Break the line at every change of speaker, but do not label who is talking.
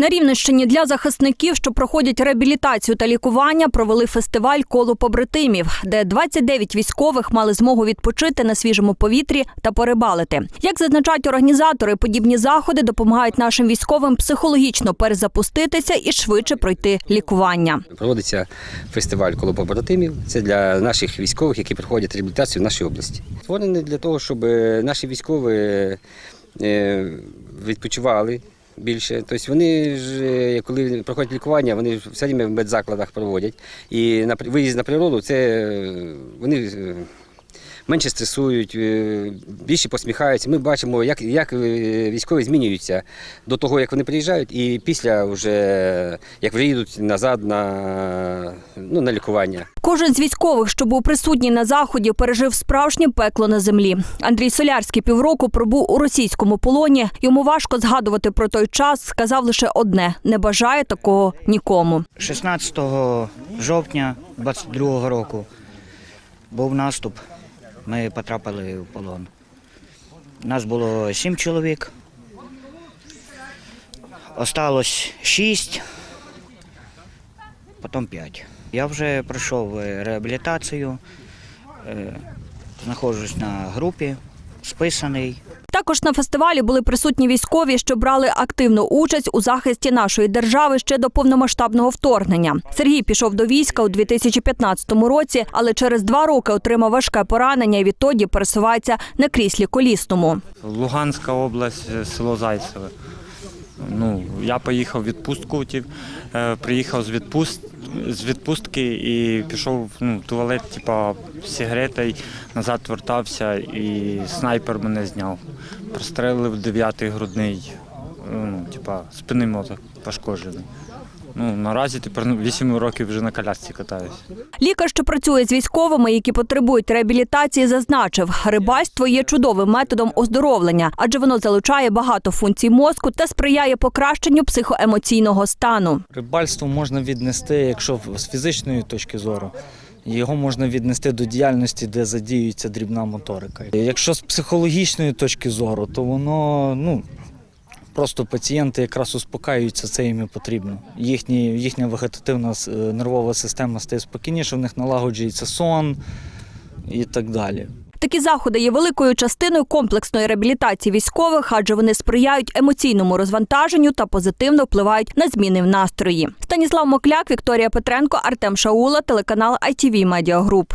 На Рівненщині для захисників, що проходять реабілітацію та лікування, провели фестиваль коло побратимів, де 29 військових мали змогу відпочити на свіжому повітрі та порибалити. Як зазначають організатори, подібні заходи допомагають нашим військовим психологічно перезапуститися і швидше пройти лікування.
Проводиться фестиваль коло побратимів. Це для наших військових, які проходять реабілітацію в нашій області. Створений для того, щоб наші військові е, відпочивали. Більше, тобто вони ж е, коли проходять лікування, вони все время в медзакладах проводять. І на виїзд на природу це е, вони е, менше стресують, е, більше посміхаються. Ми бачимо, як, як е, військові змінюються до того, як вони приїжджають, і після вже як вже їдуть назад на, ну, на лікування.
Кожен з військових, що був присутній на заході, пережив справжнє пекло на землі. Андрій Солярський півроку пробув у російському полоні. Йому важко згадувати про той час. Сказав лише одне: не бажає такого нікому.
16 жовтня 22 року був наступ. Ми потрапили в полон. Нас було сім чоловік. Осталось шість, потім п'ять. Я вже пройшов е, реабілітацію, е, знаходжусь на групі, списаний.
Також на фестивалі були присутні військові, що брали активну участь у захисті нашої держави ще до повномасштабного вторгнення. Сергій пішов до війська у 2015 році, але через два роки отримав важке поранення і відтоді пересувається на кріслі колісному.
Луганська область, е, село Зайцеве. Ну, я поїхав в відпустку, е, приїхав з, відпуст, з відпустки і пішов ну, в туалет, типа, з назад вертався і снайпер мене зняв. Прострелив дев'ятий грудний, ну, типа, спинний мозок пошкоджений. Ну, наразі тепер ну, 8 років вже на колясці катаюсь.
Лікар, що працює з військовими, які потребують реабілітації, зазначив, рибальство є чудовим методом оздоровлення, адже воно залучає багато функцій мозку та сприяє покращенню психоемоційного стану.
Рибальство можна віднести, якщо з фізичної точки зору, його можна віднести до діяльності, де задіюється дрібна моторика. Якщо з психологічної точки зору, то воно ну. Просто пацієнти якраз успокаюються, це їм і потрібно. Їхні, їхня вегетативна е, нервова система стає спокійніше, в них налагоджується сон і так далі.
Такі заходи є великою частиною комплексної реабілітації військових, адже вони сприяють емоційному розвантаженню та позитивно впливають на зміни в настрої. Станіслав Мокляк, Вікторія Петренко, Артем Шаула, телеканал ITV Media Group.